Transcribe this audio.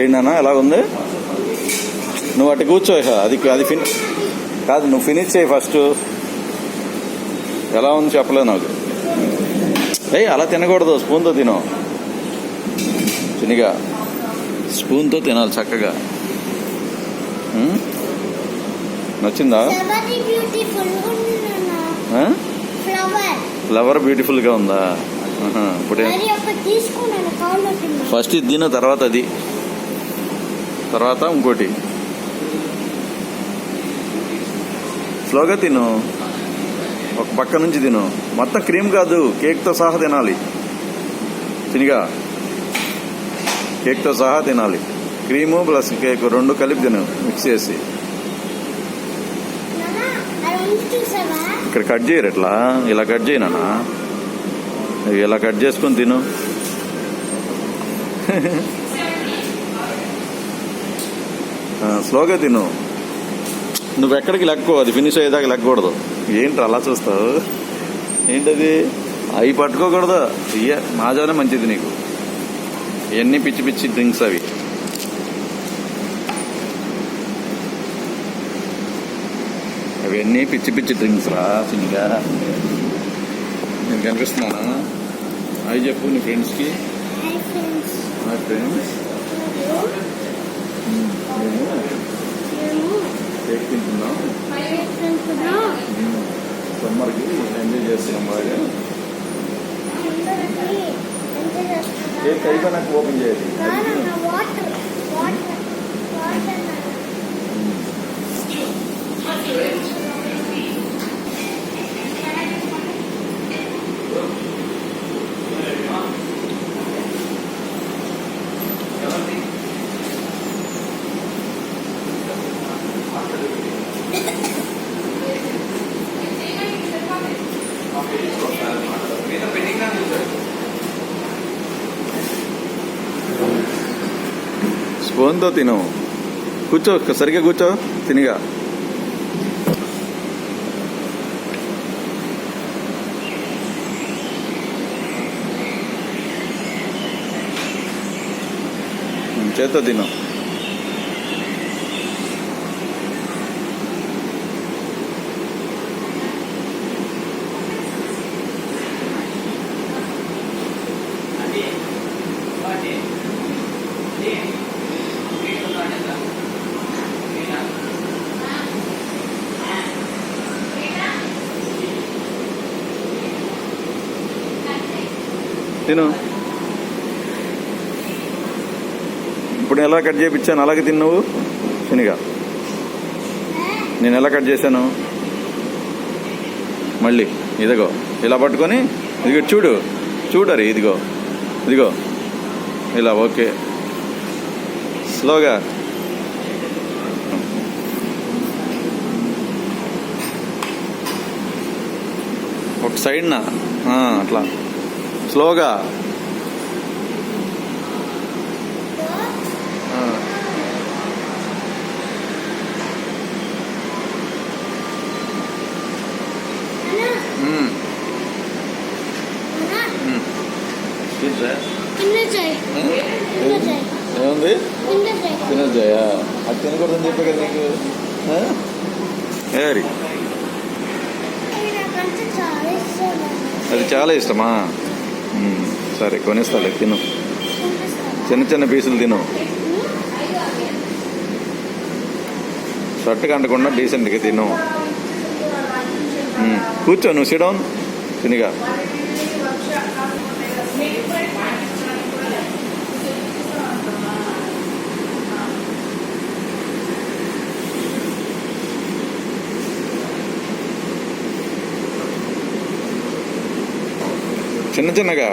ఏంటన్నా ఎలా ఉంది నువ్వు అటు కూర్చో ఇక. అది అది ఫిన్ కాదు నువ్వు ఫినిష్ చేయి ఫస్ట్. ఎలా ఉంది చెప్పలేదు నాకు. ఏయ్ అలా తినకూడదు. స్పూన్తో తిను. చిన్నగా. స్పూన్తో తినాలి చక్కగా? నచ్చిందా? ఫ్లవర్ బ్యూటిఫుల్గా ఉందా. ఇప్పుడు. ఫస్ట్ ఇది తిను తర్వాత అది. తర్వాత ఇంకోటి. స్లోగా తిను. ఒక పక్క నుంచి తిను. మొత్తం క్రీమ్ కాదు కేక్తో సహా తినాలి. చినిగా కేక్తో సహా తినాలి. క్రీము ప్లస్ కేక్ రెండు కలిపి తిను మిక్స్ చేసి. ఇక్కడ కట్ చేయరు ఎట్లా? ఇలా కట్ చేయనా? ఇలా కట్ చేసుకొని తిను. స్లోగా తిను. నువ్వు ఎక్కడికి లెక్కో అది ఫినిష్ అయ్యేదాకా లెక్కకూడదు. ఏంటి అలా చూస్తావు? ఏంటది? అవి పట్టుకోకూడదు. ఇయ్య మాజానే మంచిది నీకు. ఇవన్నీ పిచ్చి పిచ్చి డ్రింక్స్ అవి. అవన్నీ పిచ్చి పిచ్చి డ్రింక్స్ రా చిన్నగా నేను కనిపిస్తున్నానా? అవి చెప్పు నీ ఫ్రెండ్స్కి. ఫ్రెండ్స్. మేము కేక్ తింటున్నాం? సమ్మర్కి ఎంజాయ్ చేస్తున్నాం బాగా. కేక్ అయిపోయినాక ఓపెన్ చేయాలి. వాటర్ స్పూన్తో తిను. కూర్చో సరిగ్గా కూర్చో తినిగా. చేత్తో తిను. తిను. ఇప్పుడు ఎలా కట్ చేయించాను అలాగే తిన్నావు శనిగా నేను ఎలా కట్ చేశాను? మళ్ళీ ఇదిగో. ఇలా పట్టుకొని ఇదిగో చూడు. చూడరు ఇదిగో. ఇదిగో. ఇలా ఓకే. స్లోగా. ఒక సైడ్నా. అట్లా. స్లోగా. ఏముంది తినొచ్చాయా అది తినకూడదని చెప్పా కదా నీకు. అది చాలా ఇష్టమా. సరే కొనిస్తాలే తిను. చిన్న చిన్న పీసులు తిను. షర్ట్ కంటకుండా డీసెంట్గా తిను. కూర్చో నువ్వు సిడౌన్ తినిగా. చిన్న చిన్నగా